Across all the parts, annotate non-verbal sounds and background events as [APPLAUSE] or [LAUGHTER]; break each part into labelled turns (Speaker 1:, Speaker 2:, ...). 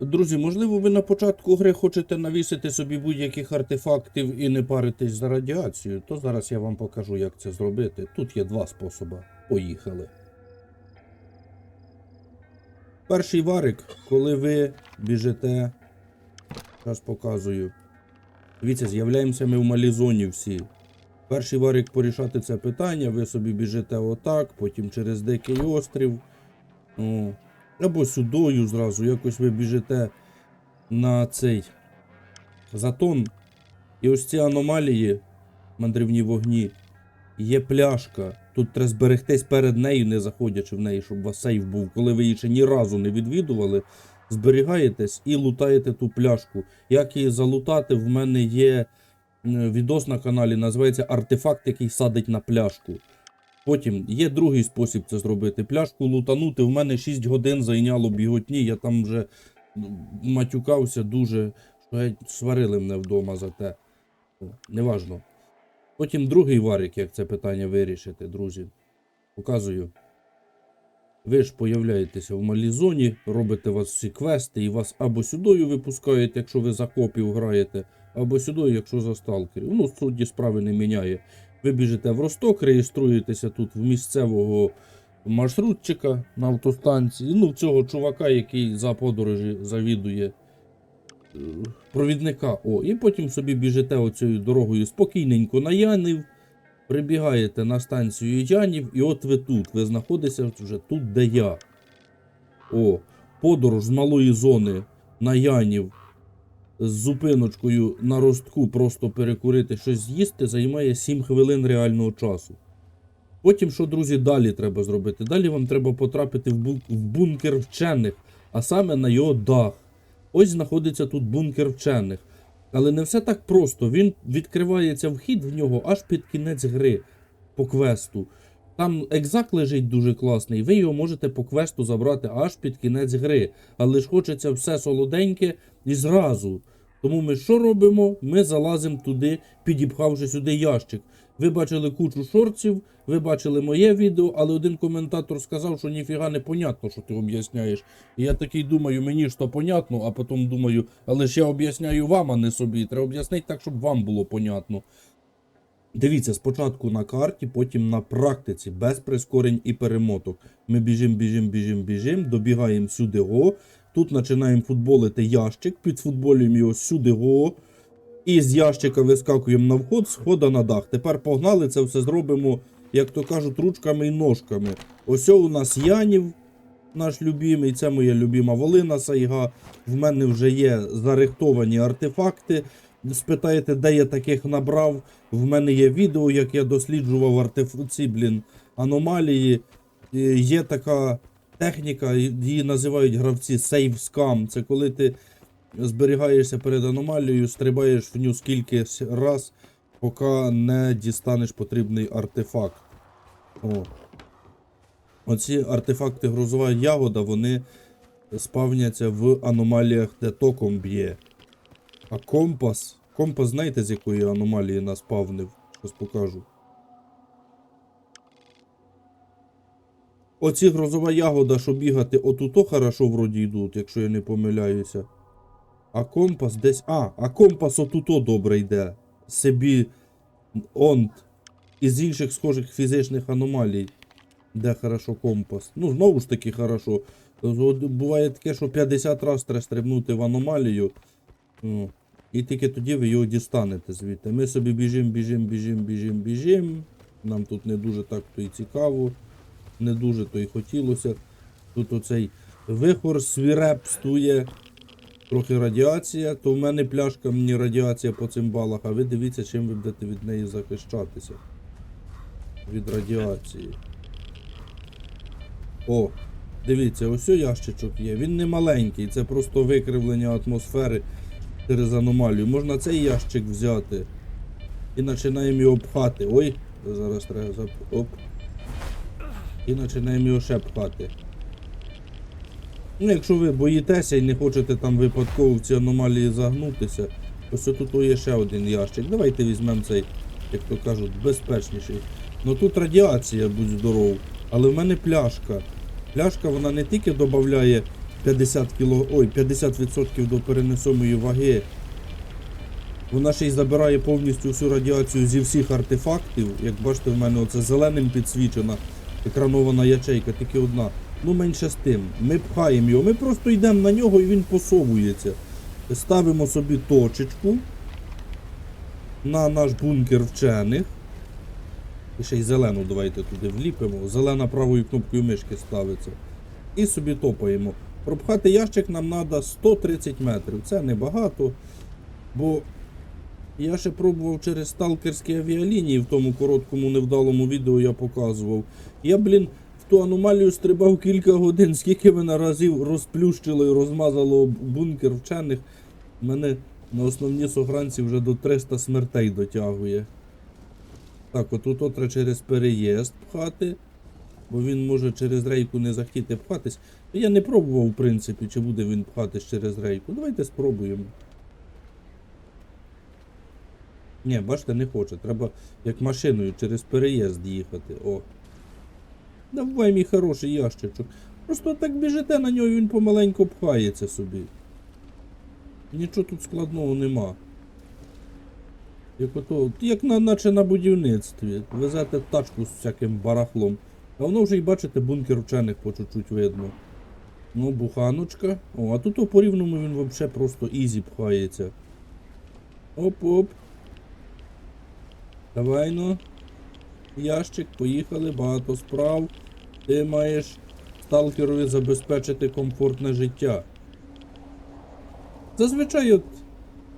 Speaker 1: Друзі, можливо, ви на початку гри хочете навісити собі будь-яких артефактів і не паритись за радіацію, то зараз я вам покажу, як це зробити. Тут є два способи. Поїхали. Перший варик, коли ви біжите. Зараз показую. Дивіться, з'являємося ми в малій зоні всі. Перший варик порішати це питання, ви собі біжите отак, потім через дикий острів. О, або сюдою зразу, якось ви біжите на цей затон. І ось ці аномалії, мандрівні вогні, є пляшка. Тут треба зберегтись перед нею, не заходячи в неї, щоб у вас сейф був. Коли ви її ще ні разу не відвідували, зберігаєтесь і лутаєте ту пляшку. Як її залутати, в мене є відос на каналі, називається Артефакт, який садить на пляшку. Потім є другий спосіб це зробити. Пляшку лутанути. В мене 6 годин зайняло біготні. Я там вже ну, матюкався дуже, що сварили мене вдома за те. Неважно. Потім другий варик, як це питання вирішити, друзі. Показую. Ви ж появляєтеся в малій зоні, робите вас всі квести, і вас або сюдою випускають, якщо ви за копів граєте, або сюдою, якщо за сталкерів. Ну, судді справи не міняє. Ви біжите в Росток, реєструєтеся тут в місцевого маршрутчика на автостанції. Ну, цього чувака, який за подорожі завідує е, провідника. О, і потім собі біжите оцією дорогою спокійненько на Янів, прибігаєте на станцію Янів, і от ви тут. Ви знаходитеся вже тут, де я. О, подорож з малої зони на Янів з зупиночкою на ростку просто перекурити щось з'їсти займає 7 хвилин реального часу. Потім, що, друзі, далі треба зробити? Далі вам треба потрапити в, бу- в бункер вчених, а саме на його дах. Ось знаходиться тут бункер вчених. Але не все так просто. Він відкривається вхід в нього аж під кінець гри по квесту. Там екзак лежить дуже класний, ви його можете по квесту забрати аж під кінець гри. Але ж хочеться все солоденьке і зразу. Тому ми що робимо? Ми залазимо туди, підіпхавши сюди ящик. Ви бачили кучу шорців, ви бачили моє відео, але один коментатор сказав, що ніфіга не понятно, що ти об'ясняєш. І я такий думаю, мені ж то понятно, а потім думаю, але ж я об'ясняю вам, а не собі. Треба об'яснити так, щоб вам було понятно. Дивіться, спочатку на карті, потім на практиці, без прискорень і перемоток. Ми біжимо, біжимо, біжимо, біжимо, добігаємо сюди го. Тут починаємо футболити ящик, підфутболюємо його сюди го. І з ящика вискакуємо на вход, з входа на дах. Тепер погнали, це все зробимо, як то кажуть, ручками і ножками. Ось у нас Янів, наш любимий, це моя любима Волина Сайга. В мене вже є зарихтовані артефакти. Спитаєте, де я таких набрав. В мене є відео, як я досліджував артефакти, блін, аномалії. Е, Є така техніка, її називають гравці Save Scam. Це коли ти зберігаєшся перед аномалією, стрибаєш в нього скільки раз, поки не дістанеш потрібний артефакт. О. Оці артефакти грозова ягода, вони спавняться в аномаліях, де током б'є. А компас. Компас, знаєте, з якої аномалії нас спавнив? Щось покажу. Оці грозова ягода, що бігати отуто хорошо вроді йдуть, якщо я не помиляюся. А компас десь. А, а компас отуто добре йде. Собі онт. Із інших схожих фізичних аномалій. Де хорошо компас. Ну, знову ж таки хорошо. Буває таке, що 50 разів треба стрибнути в аномалію. Ну, і тільки тоді ви його дістанете звідти. Ми собі біжимо, біжимо, біжимо, біжимо, біжимо. Нам тут не дуже так то і цікаво. Не дуже то і хотілося. Тут оцей вихор свірепстує. Трохи радіація, то в мене пляшка, мені радіація по цим балах, а ви дивіться, чим ви будете від неї захищатися. Від радіації. О, дивіться, ось ящичок є. Він не маленький, це просто викривлення атмосфери через аномалію. Можна цей ящик взяти і починаємо його пхати. Ой, зараз треба зап... Оп. І починаємо його ще пхати. Ну, якщо ви боїтеся і не хочете там випадково в ці аномалії загнутися, ось тут є ще один ящик. Давайте візьмемо цей, як то кажуть, безпечніший. Ну тут радіація, будь здоров, але в мене пляшка. Пляшка вона не тільки додає 50 кіло, ой, 50% до перенесомої ваги. Вона ще й забирає повністю всю радіацію зі всіх артефактів. Як бачите, в мене оце зеленим підсвічена екранована ячейка, тільки одна. Ну менше з тим. Ми пхаємо його. Ми просто йдемо на нього і він посовується. Ставимо собі точечку на наш бункер вчених. І ще й зелену давайте туди вліпимо. Зелена правою кнопкою мишки ставиться. І собі топаємо. Пропхати ящик нам треба 130 метрів. Це небагато. Бо я ще пробував через сталкерські авіалінії в тому короткому невдалому відео я показував. Я, блін, в ту аномалію стрибав кілька годин, скільки мене разів розплющило і розмазало бункер вчених. Мене на основні согранці вже до 300 смертей дотягує. Так, отут от через переїзд пхати, бо він може через рейку не захотіти пхатись. Я не пробував, в принципі, чи буде він пхатись через рейку. Давайте спробуємо. Ні, бачите, не хоче. Треба як машиною через переїзд їхати. О. Давай, мій хороший ящичок. Просто так біжите на нього, і він помаленьку пхається собі. Нічого тут складного нема. Як ото, як на, наче на будівництві. Везете тачку з всяким барахлом. А воно вже й бачите, бункер вчених по чуть-чуть видно. Ну, буханочка. О, а тут по рівному він взагалі просто ізі пхається. Оп-оп. Давай ну. Ящик, поїхали, багато справ. Ти маєш сталкерові забезпечити комфортне життя. Зазвичай от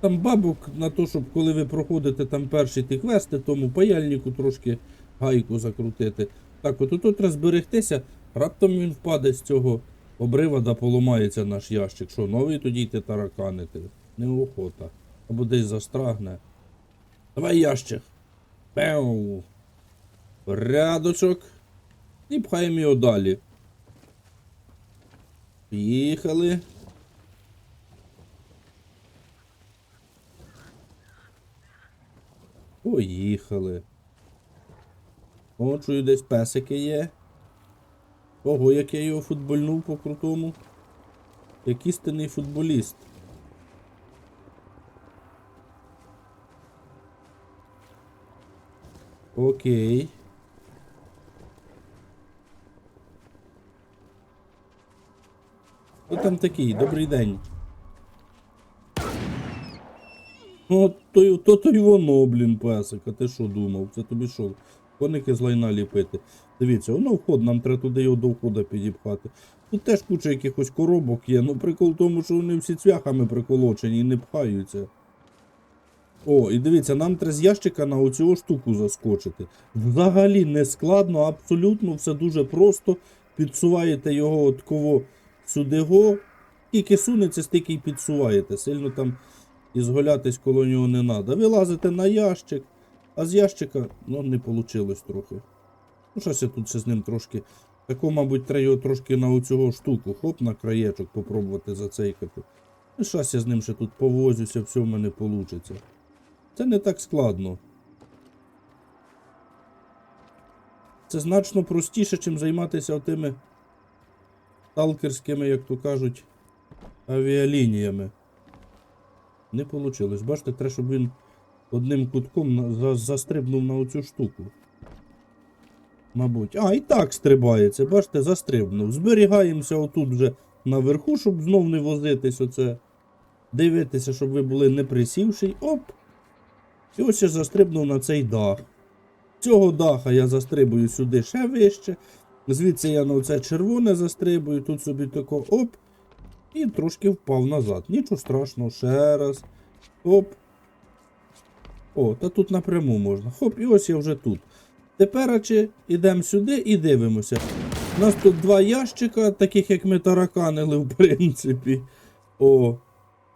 Speaker 1: там бабок на то, щоб коли ви проходите там перші ті квести, тому паяльнику трошки гайку закрутити. Так, от тут треба зберегтися, раптом він впаде з цього обрива да поламається наш ящик. Що, новий тоді йти тараканити? Неохота. Або десь застрагне. Давай ящик. Пеу. Порядочок. І пхаємо його далі. Поїхали. Поїхали. О, чую, десь песики є. Ого, як я його футбольнув по крутому. Як істинний футболіст. Окей. Хто там такий? Добрий день. Ну, то, то, то й воно, блін, песик, а ти що думав? Це тобі що? Коники з лайна ліпити. Дивіться, воно вход, нам треба туди його до входа підіпхати. Тут теж куча якихось коробок є. Ну прикол в тому, що вони всі цвяхами приколочені і не пхаються. О, і дивіться, нам треба з ящика на оцю штуку заскочити. Взагалі не складно, абсолютно все дуже просто. Підсуваєте його от кого сюди го. Тільки сунеться, стільки й підсуваєте. Сильно там ізголятись коло нього не треба. Ви лазите на ящик, а з ящика ну, не вийшло трохи. Ну, щось я тут ще з ним трошки. Тако, мабуть, треба його трошки на оцього штуку, хоп, на краєчок попробувати зацейкати. І щас я з ним ще тут повозюся, все в мене вийде. Це не так складно. Це значно простіше, чим займатися тими сталкерськими, як то кажуть, авіалініями. Не вийшло. Бачите, треба, щоб він одним кутком за- застрибнув на оцю штуку. Мабуть. А, і так стрибається, бачите, застрибнув. Зберігаємося отут вже наверху, щоб знов не возитись оце. Дивитися, щоб ви були не присівши. Оп! І ось я застрибнув на цей дах. Цього даха я застрибую сюди ще вище. Звідси я на оце червоне застрибую, тут собі тако оп. І трошки впав назад. Нічого страшного, ще раз. Оп. О, та тут напряму можна. Хоп, і ось я вже тут. Тепер йдемо сюди і дивимося. У нас тут два ящика, таких як ми тараканили, в принципі. О.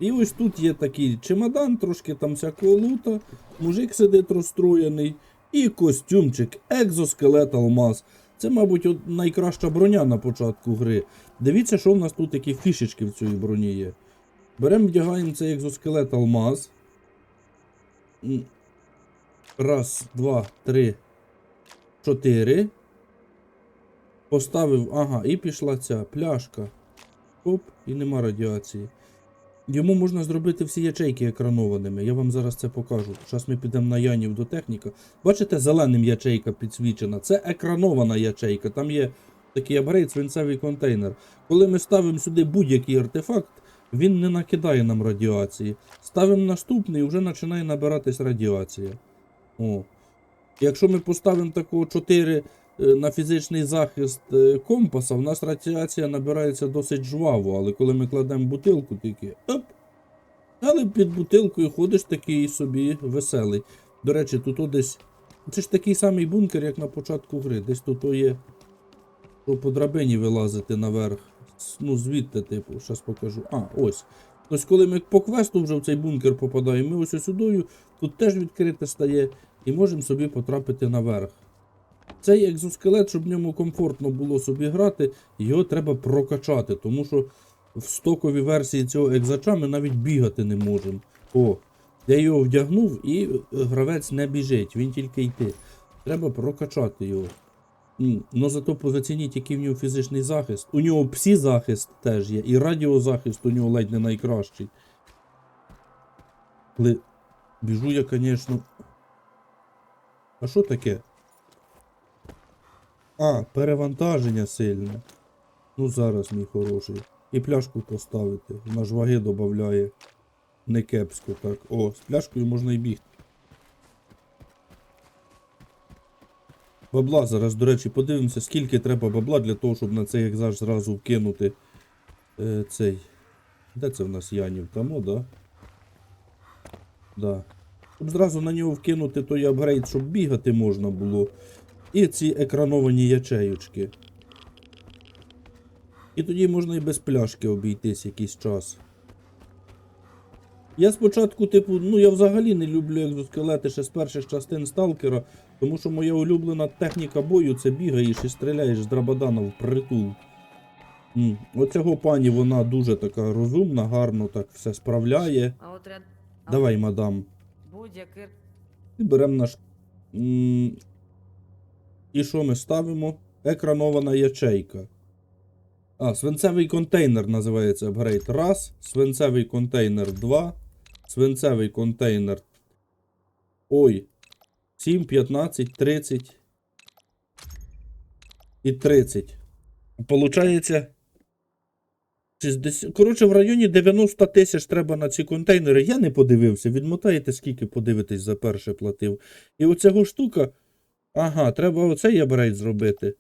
Speaker 1: І ось тут є такий чемодан, трошки там всякого лута. Мужик сидить розстроєний. І костюмчик, екзоскелет алмаз. Це, мабуть, от найкраща броня на початку гри. Дивіться, що в нас тут які фішечки в цій броні є. Беремо, вдягаємо цей екзоскелет алмаз. Раз, два, три, чотири. Поставив, ага, і пішла ця пляшка. Оп. і нема радіації. Йому можна зробити всі ячейки екранованими. Я вам зараз це покажу. Зараз ми підемо на Янів до техніка. Бачите, зеленим ячейка підсвічена. Це екранована ячейка. Там є такий апгрейд, свинцевий контейнер. Коли ми ставимо сюди будь-який артефакт, він не накидає нам радіації. Ставимо наступний, і вже починає набиратись радіація. О. Якщо ми поставимо такого 4 е, на фізичний захист е, компаса, в нас радіація набирається досить жваво, але коли ми кладемо бутилку, тільки оп. Але під бутилкою ходиш такий собі веселий. До речі, тут десь. Це ж такий самий бункер, як на початку гри. Десь тут є. Що по драбині вилазити наверх. Ну, звідти, типу, зараз покажу. А, ось. Ось коли ми по квесту вже в цей бункер попадаємо, ми ось сюдою, тут теж відкрите стає, і можемо собі потрапити наверх. Цей екзоскелет, щоб в ньому комфортно було собі грати, його треба прокачати, тому що в стоковій версії цього екзача ми навіть бігати не можемо. О, я його вдягнув і е, гравець не біжить, він тільки йти. Треба прокачати його. Ну зато позацініть, який в нього фізичний захист. У нього псі захист теж є, і радіозахист у нього ледь не найкращий. Але біжу я, звісно. А що таке? А, перевантаження сильне. Ну зараз, мій хороший. І пляшку поставити. Вона ж ваги додає. Не кепсько так. О, з пляшкою можна і бігти. Бабла зараз, до речі, подивимося, скільки треба бабла для того, щоб на цей екзаж зразу вкинути е, цей. Де це в нас Янів? Тамо, да? Да. Щоб зразу на нього вкинути той апгрейд, щоб бігати можна було. І ці екрановані ячеючки. І тоді можна і без пляшки обійтись якийсь час. Я спочатку, типу, ну я взагалі не люблю екзоскелети ще з перших частин сталкера, тому що моя улюблена техніка бою це бігаєш і стріляєш з драбадана в притул. М, Оцього пані вона дуже така розумна, гарно так все справляє.
Speaker 2: А от ряд. а
Speaker 1: Давай, мадам.
Speaker 2: Будь-який.
Speaker 1: І беремо наш. м, І що ми ставимо? Екранована ячейка. А, свинцевий контейнер називається апгрейд. Раз. Свинцевий контейнер 2. Свинцевий контейнер. Ой. 7, 15, 30. І 30. Получається. 60... Коротше, в районі 90 тисяч треба на ці контейнери. Я не подивився. Відмотаєте, скільки подивитесь за перше платив. І оцього штука. Ага, треба оцей апгрейд зробити.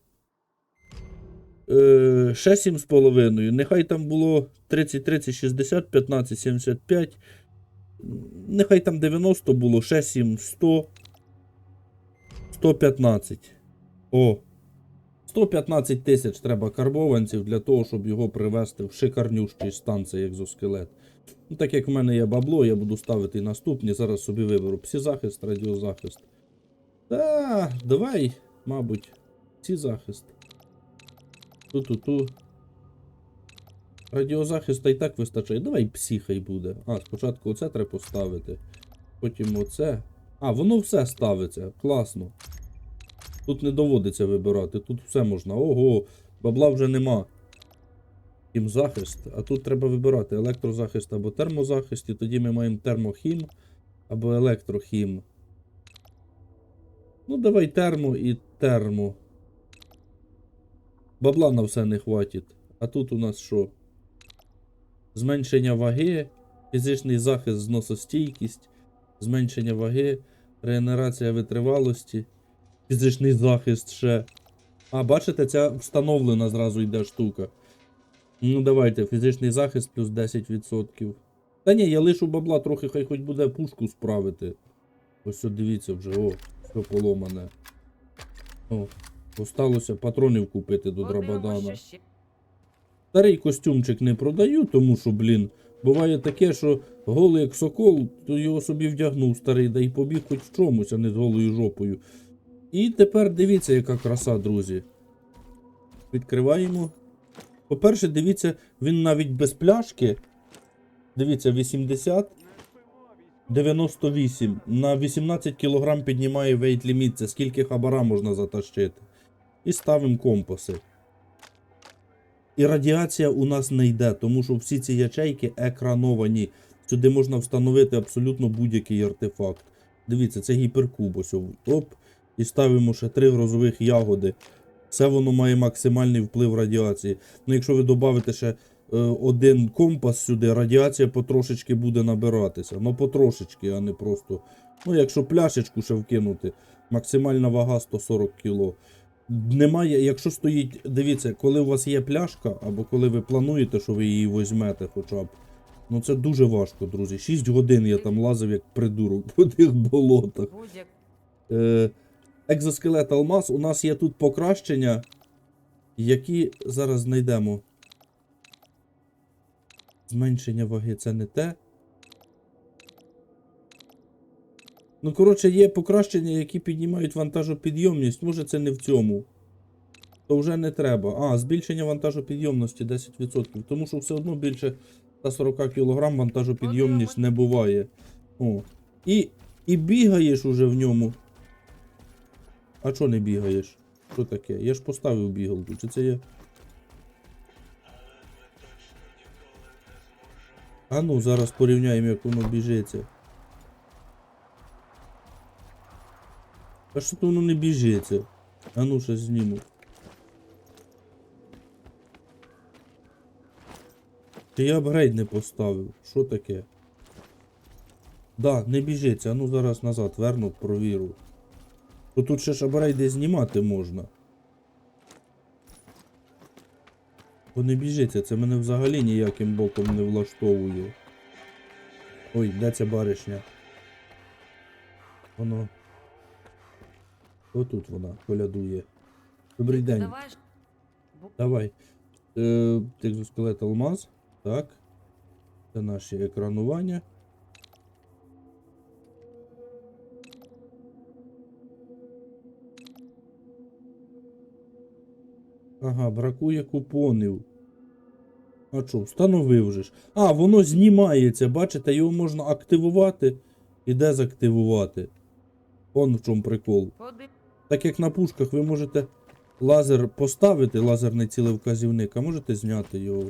Speaker 1: Е, ще 7,5. Нехай там було 30, 30, 60, 15, 75. Нехай там 90 було, ще 7, 100. 115. О. 115 тисяч треба карбованців для того, щоб його привести в шикарнющий стан цей екзоскелет. Ну, так як в мене є бабло, я буду ставити наступні. Зараз собі виберу псізахист, радіозахист. Та, давай, мабуть, псізахист. Ту-ту-ту. Радіозахиста і так вистачає. Давай псі хай буде. А, спочатку оце треба поставити. Потім оце. А, воно все ставиться. Класно. Тут не доводиться вибирати, тут все можна. Ого, бабла вже нема. Хім захист. А тут треба вибирати електрозахист або термозахист, і тоді ми маємо термохім або електрохім. Ну, давай термо і термо. Бабла на все не хватить. А тут у нас що? Зменшення ваги, фізичний захист, зносостійкість, зменшення ваги, регенерація витривалості, фізичний захист ще. А, бачите, ця встановлена зразу йде штука. Ну, давайте, фізичний захист плюс 10%. Та ні, я лишу бабла трохи, хай хоч буде пушку справити. Ось от дивіться вже, о, все поломане. О, осталося патронів купити до драбадана. Старий костюмчик не продаю, тому що, блін, буває таке, що голий як сокол, то його собі вдягнув старий, да й побіг хоч в чомусь, а не з голою жопою. І тепер дивіться, яка краса, друзі. Відкриваємо. По-перше, дивіться, він навіть без пляшки. Дивіться, 80. 98. На 18 кг піднімає вейт ліміт. Це скільки хабара можна затащити. І ставимо компаси. І радіація у нас не йде, тому що всі ці ячейки екрановані. Сюди можна встановити абсолютно будь-який артефакт. Дивіться, це гіперкуб. Ось оп. І ставимо ще три грозових ягоди. Все воно має максимальний вплив радіації. Ну, якщо ви додавите ще один компас сюди, радіація потрошечки буде набиратися. Ну, потрошечки, а не просто. Ну, якщо пляшечку ще вкинути, максимальна вага 140 кг. Немає, якщо стоїть, дивіться, коли у вас є пляшка, або коли ви плануєте, що ви її візьмете хоча б. Ну це дуже важко, друзі. 6 годин я там лазив як придурок [LAUGHS] по тих болотах. Е, екзоскелет алмаз. У нас є тут покращення, які зараз знайдемо. Зменшення ваги це не те. Ну, коротше, є покращення, які піднімають вантажопідйомність. Може це не в цьому. То вже не треба. А, збільшення вантажопідйомності 10%. Тому що все одно більше 140 кг вантажопідйомність не буває. О. І, і бігаєш уже в ньому. А чо не бігаєш? Що таке? Я ж поставив бігалку, чи це я. А ну, зараз порівняємо, як воно біжиться. А що то воно не біжиться? А ну, ще зніму. Чи я апгрейд не поставив? Що таке? Да, не біжиться. А ну зараз назад верну, провіру. То тут ще ж апгрейди знімати можна. Бо не біжиться, це мене взагалі ніяким боком не влаштовує. Ой, де ця баришня? Воно. Отут вона колядує. Добрий день.
Speaker 2: давай.
Speaker 1: Давай. Е, екзоскелет алмаз. Так. Це наші екранування. Ага, бракує купонів. А що, встановив же ж. А, воно знімається, бачите, його можна активувати і дезактивувати. Он в чому прикол. Так як на пушках ви можете лазер поставити, лазерний цілевказівник, а можете зняти його.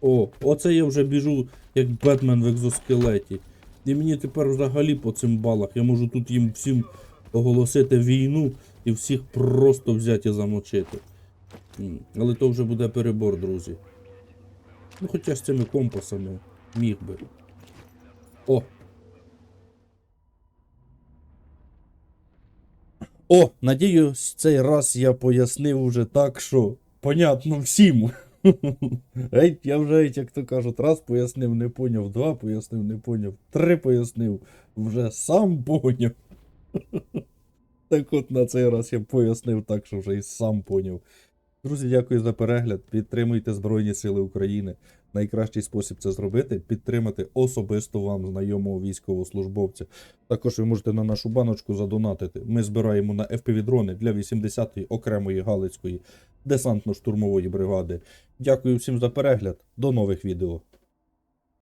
Speaker 1: О, оце я вже біжу як Бетмен в екзоскелеті. І мені тепер взагалі по цим балах. Я можу тут їм всім оголосити війну і всіх просто взяти і замочити. Але то вже буде перебор, друзі. Ну хоча з цими компасами міг би. О, О, надіюсь, цей раз я пояснив уже так, що понятно всім. [LAUGHS] Геть, я вже, як то кажуть, раз пояснив, не поняв, два пояснив, не поняв, три пояснив, вже сам поняв. [LAUGHS] Так от на цей раз я пояснив так, що вже і сам поняв. Друзі, дякую за перегляд. Підтримуйте Збройні Сили України. Найкращий спосіб це зробити підтримати особисто вам знайомого військовослужбовця. Також ви можете на нашу баночку задонатити. Ми збираємо на FPV-дрони для 80-ї окремої Галицької десантно-штурмової бригади. Дякую всім за перегляд. До нових відео.